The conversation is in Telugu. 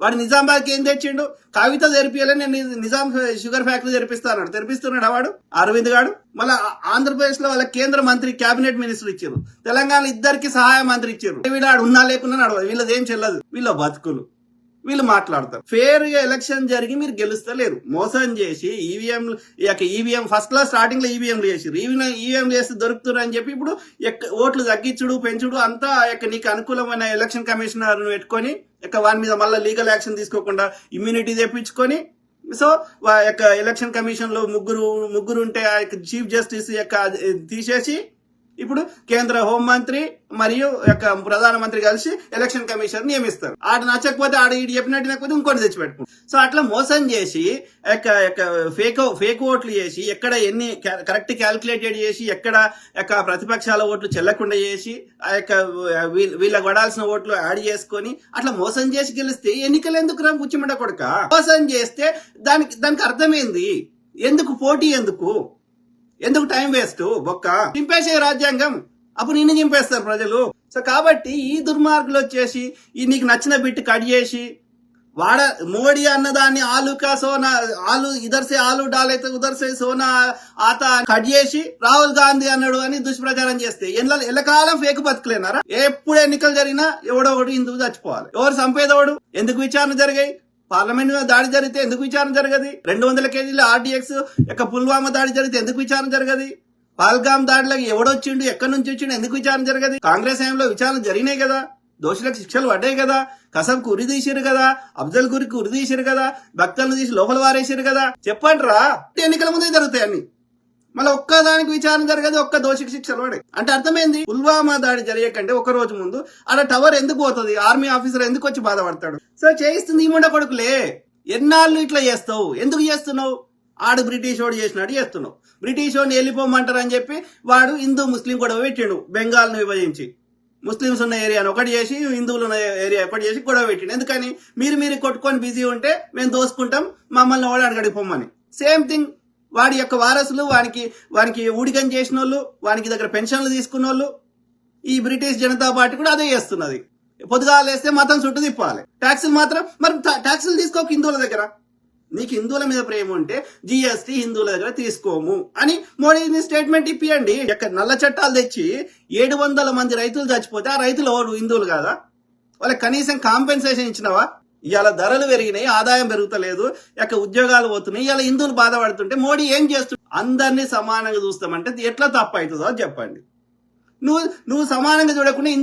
వాడు నిజామాబాద్కి ఏం తెచ్చిండు? కవిత తెరిపియాలి నేను నిజాం షుగర్ ఫ్యాక్టరీ తెరిపిస్తాను తెరిపిస్తున్నాడు వాడు? అరవింద్ గాడు? మళ్ళీ ఆంధ్రప్రదేశ్లో వాళ్ళ కేంద్ర మంత్రి కేబినెట్ మినిస్టర్ ఇచ్చారు తెలంగాణ ఇద్దరికి సహాయ మంత్రి ఇచ్చారు వీళ్ళు ఆడు ఉన్నా లేకున్నా నడవదు వీళ్ళది ఏం చెల్లదు. వీళ్ళ బతుకులు. వీళ్ళు మాట్లాడతారు. ఫేర్గా ఎలక్షన్ జరిగి మీరు గెలుస్తలేరు. మోసం చేసి ఈవీఎం ఈవీఎం ఫస్ట్లో స్టార్టింగ్లో ఈవీఎంలు చేసిరు ఈవీఎం ఈవీఎంలు చేస్తే దొరుకుతున్నారు అని చెప్పి ఇప్పుడు ఎక్క- ఓట్లు తగ్గించుడు పెంచుడు అంతా ఇక నీకు అనుకూలమైన ఎలక్షన్ కమిషనర్ పెట్టుకొని ఇక వాని మీద మళ్ళీ లీగల్ యాక్షన్ తీసుకోకుండా ఇమ్యూనిటీ తెప్పించుకొని సో యొక్క ఎలక్షన్ కమిషన్లో ముగ్గురు ముగ్గురు ఉంటే ఆ యొక్క చీఫ్ జస్టిస్ యొక్క తీసేసి ఇప్పుడు కేంద్ర హోంమంత్రి మరియు యొక్క ప్రధానమంత్రి కలిసి ఎలక్షన్ కమిషన్ నియమిస్తారు. ఆడ నచ్చకపోతే ఆడ ఈడు చెప్పినట్టు నచ్చకపోతే ఇంకోటి తెచ్చిపెట్టుకుంటారు. సో అట్లా మోసం చేసి యొక్క యొక్క ఫేక్ ఫేక్ ఓట్లు చేసి ఎక్కడ ఎన్ని కరెక్ట్ క్యాల్కులేటెడ్ చేసి ఎక్కడ యొక్క ప్రతిపక్షాల ఓట్లు చెల్లకుండా చేసి ఆ యొక్క వీళ్ళ- వీళ్ళకి పడాల్సిన ఓట్లు యాడ్ చేసుకొని అట్లా మోసం చేసి గెలిస్తే ఎన్నికలు ఎందుకు రా పుచ్చిమండ కొడుక? మోసం చేస్తే దానికి దానికి అర్థమైంది ఎందుకు? పోటీ ఎందుకు? ఎందుకు టైం వేస్ట్? బొక్క. చింపేసే రాజ్యాంగం. అప్పుడు నిన్ను చింపేస్తారు ప్రజలు. సో కాబట్టి ఈ దుర్మార్గులు వచ్చేసి ఈ నీకు నచ్చిన బిట్ కట్ చేసి వాడ మోడీ అన్నదాన్ని ఆలుకా సోనా ఆలు ఇదర్సే ఆలు డాలైతే ఉదర్ సోనా ఆత కట్ చేసి రాహుల్ గాంధీ అన్నాడు అని దుష్ప్రచారం చేస్తే ఎల్ల ఎల్లకాలం ఫేక్ బతుకులేనారా? ఎప్పుడు ఎన్నికలు జరిగినా ఎవడో ఒకటి హిందువు చచ్చిపోవాలి. ఎవరు సంపేదవాడు ఎందుకు విచారణ జరిగాయి? పార్లమెంట్ మీద దాడి జరిగితే ఎందుకు విచారణ జరగదు? రెండు వందల కేజీల ఆర్డీఎక్స్ యొక్క పుల్వామా దాడి జరిగితే ఎందుకు విచారణ జరగదు? పాల్గామ్ దాడిలోకి ఎవడొచ్చిండు ఎక్కడి నుంచి వచ్చిండు? ఎందుకు విచారణ జరగదు? కాంగ్రెస్ హయాంలో విచారణ జరిగినాయి కదా. దోషులకు శిక్షలు పడ్డాయి కదా. కసంకు ఉరి కదా. అఫ్జల్ గురికి ఉరి కదా. భక్తులను తీసి లోపల వారేసారు కదా. చెప్పండి రా. ఎన్నికల ముందే జరుగుతాయి అన్ని. మళ్ళీ ఒక్కదానికి విచారణ జరగదు ఒక్క దోషికి శిక్షలు పడే అంటే అర్థమైంది? పుల్వామా దాడి జరిగకంటే ఒక రోజు ముందు ఆడ టవర్ ఎందుకు పోతుంది? ఆర్మీ ఆఫీసర్ ఎందుకు వచ్చి బాధపడతాడు? సో చేయిస్తుంది ఈ ముండ కొడుకులే. ఎన్నాళ్ళు ఇట్లా చేస్తావు? ఎందుకు చేస్తున్నావు? ఆడు బ్రిటిష్ వాడు చేసినాడు చేస్తున్నావు. బ్రిటిష్ వాడిని వెళ్ళిపోమంటారు అని చెప్పి వాడు హిందూ ముస్లిం గొడవ పెట్టాడు బెంగాల్ను విభజించి. ముస్లిమ్స్ ఉన్న ఏరియాను ఒకటి చేసి హిందువులు ఉన్న ఏరియా ఒకటి చేసి గొడవ పెట్టిండు. ఎందుకని? మీరు మీరు కొట్టుకొని బిజీ ఉంటే మేము దోసుకుంటాం మమ్మల్ని వాడు అడగడిపోమని సేమ్ థింగ్ వాడి యొక్క వారసులు వానికి వానికి ఊడికం చేసిన వాళ్ళు వానికి దగ్గర పెన్షన్లు తీసుకున్న వాళ్ళు ఈ బ్రిటిష్ జనతా పార్టీ కూడా అదే చేస్తున్నది. పొద్దుగాలు వేస్తే మతం చుట్టూ తిప్పాలి. ట్యాక్సులు మాత్రం మరి ట్యాక్సులు తీసుకోక హిందువుల దగ్గర. నీకు హిందువుల మీద ప్రేమ ఉంటే జిఎస్టీ హిందువుల దగ్గర తీసుకోము అని మోడీని స్టేట్మెంట్ ఇప్పియండి. ఎక్కడ నల్ల చట్టాలు తెచ్చి ఏడు వందల మంది రైతులు చచ్చిపోతే ఆ రైతులు ఎవరు? హిందువులు కాదా? వాళ్ళకి కనీసం కాంపెన్సేషన్ ఇచ్చినవా? ఇవాళ ధరలు పెరిగినాయి ఆదాయం పెరుగుతలేదు యొక్క ఉద్యోగాలు పోతున్నాయి ఇవాళ హిందువులు బాధపడుతుంటే మోడీ ఏం చేస్తుంది అందరినీ సమానంగా చూస్తామంటే ఎట్లా తప్పు అవుతుందో చెప్పండి. నువ్వు నువ్వు సమానంగా చూడకుండా